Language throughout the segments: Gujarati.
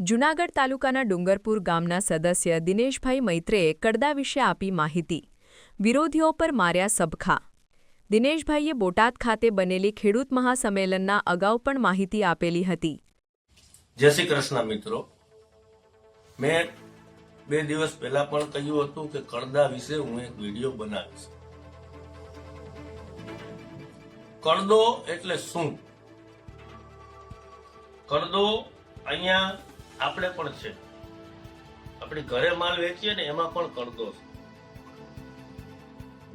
જૂનાગઢ તાલુકાના ડુંગરપુર ગામના સદસ્ય દિનેશભાઈ મૈત્રેએ કડદા વિશે આપી માહિતી. વિરોધીઓ પર માર્યા સબખા. દિનેશભાઈએ બોટાદ ખાતે બનેલી ખેડૂત મહાસંમેલનના અગાઉ પણ માહિતી આપેલી હતી. જય શ્રી કૃષ્ણ મિત્રો. મેં બે દિવસ પહેલા પણ કહ્યું હતું કે કડદા વિશે હું એક વીડિયો બનાવીશ. કડદો એટલે શું? કડદો અહીંયા આપણે પણ છે. આપણે ઘરે માલ વેચીએ ને એમાં પણ કડદો છે.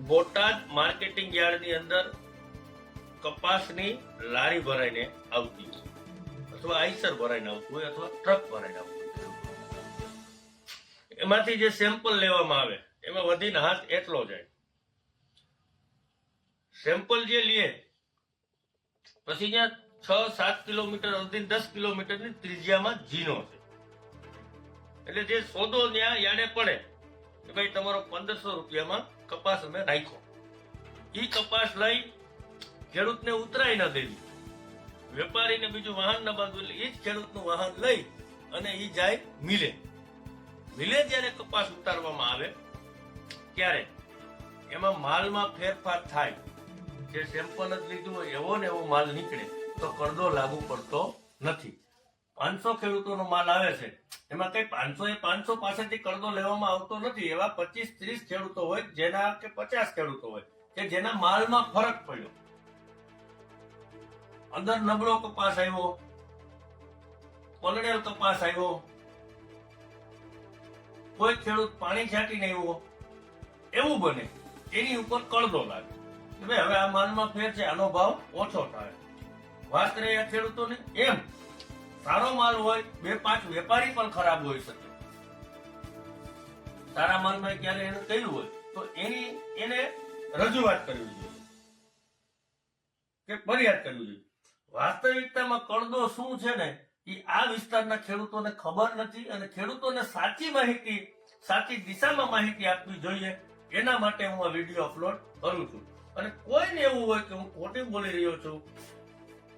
બોટાદ માર્કેટિંગ યાર્ડની અંદર કપાસની લારી ભરાઈને આવતી અથવા આઈસર ભરાઈને આવતું હોય અથવા ટ્રક ભરાઈને આવતું એમાંથી જે સેમ્પલ લેવામાં આવે, એમાં વધીને હાથ એટલો જાય. સેમ્પલ જે લે, પછી ત્યાં છ સાત કિલોમીટર અડધી દસ કિલોમીટરની ત્રિજ્યામાં જીનો છે. એટલે જે સોદો ત્યાં યાડે પડે, કે ભાઈ તમારો પંદરસો રૂપિયામાં કપાસ અમે રાખ્યો. એ કપાસ લઈ ખેડૂતને ઉતરાઈ ન દેવી. વેપારીને બીજું વાહન ન બાંધવું એટલે એ જ ખેડૂતનું વાહન લઈ અને એ જાય મિલે. મિલે જ્યારે કપાસ ઉતારવામાં આવે, ત્યારે એમાં માલમાં ફેરફાર થાય. જે સેમ્પલ જ લીધું હોય એવો ને એવો માલ નીકળે. તો કરદો લાગુ પડતો નથી. પાંચસો ખેડૂતોનો માલ આવે છે, એમાં કઈ પાંચસો એ પાંચસો પાસેથી કરદો લેવામાં આવતો નથી. એવા પચીસ ત્રીસ ખેડૂતો હોય, જેના કે પચાસ ખેડૂતો હોય, કે જેના માલમાં ફરક પડ્યો. અંદર નબળો કપાસ આવ્યો પલળેલ કપાસ આવ્યો, કોઈ ખેડૂત પાણી છાંટીને આવ્યો, એવું બને. એની ઉપર કળદો લાગે. ભાઈ, હવે આ માલમાં ફેર છે, આનો ભાવ ઓછો થાય. વાત કરે આ ખેડૂતોને? એમ. સારો માલ હોય, બે પાંચ વેપારી પણ ખરાબ હોઈ શકે. સારા માલમાં ક્યારે એને કહ્યું હોય, તો એની એને રજૂઆત કરવી જોઈએ. કે ફરિયાદ કરવી જોઈએ. વાસ્તવિકતામાં કડદો શું છે ને એ આ વિસ્તારના ખેડૂતોને ખબર નથી અને ખેડૂતોને સાચી માહિતી, સાચી દિશામાં માહિતી આપવી જોઈએ. એના માટે હું આ વીડિયો અપલોડ કરું છું. અને કોઈને એવું હોય કે હું ખોટી બોલી રહ્યો છું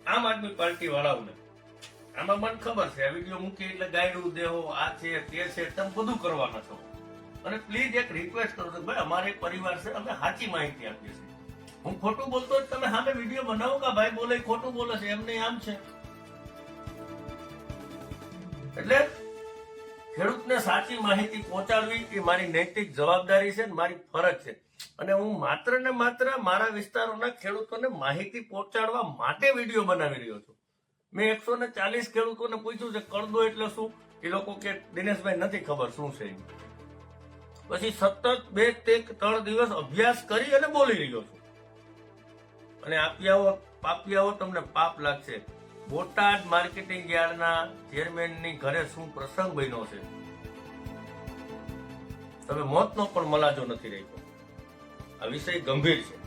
આમ આદમી પાર્ટી વાળાઓને. આમાં મને ખબર છે વીડિયો મૂકી એટલે ગાયડું દેહો, આ છે, તે છે, તમે બધું કરવાના છો. અને પ્લીઝ એક રિક્વેસ્ટ કરું છું, ભાઈ, અમારે પરિવાર છે, અમે સાચી માહિતી આપીએ છીએ. હું ખોટું બોલતો તમે સામે વીડિયો બનાવો કે ભાઈ બોલે, ખોટું બોલે છે, એમને આમ છે. એટલે ખેડૂતને સાચી માહિતી પહોંચાડવી એ મારી નૈતિક જવાબદારી છે મારી ફરજ છે. અને હું માત્ર ને માત્ર મારા વિસ્તારોના ખેડૂતોને માહિતી પહોંચાડવા માટે વીડિયો બનાવી રહ્યો છું. મેં એકસો ને ચાલીસ ખેડૂતોને પૂછ્યું છે કરદો એટલે શું? એ લોકો કે, દિનેશભાઈ, નથી ખબર શું છે પછી સતત બે તે ત્રણ દિવસ અભ્યાસ કરી અને બોલી રહ્યો છું. અને આપ્યાઓ, પાપિયાઓ તમને પાપ લાગશે. બોટાદ માર્કેટિંગ યાર્ડના ચેરમેનની ઘરે શું પ્રસંગ બન્યો છે? તમે મોતનો પણ મલાજો નથી રહ્યો આ વિષય ગંભીર છે.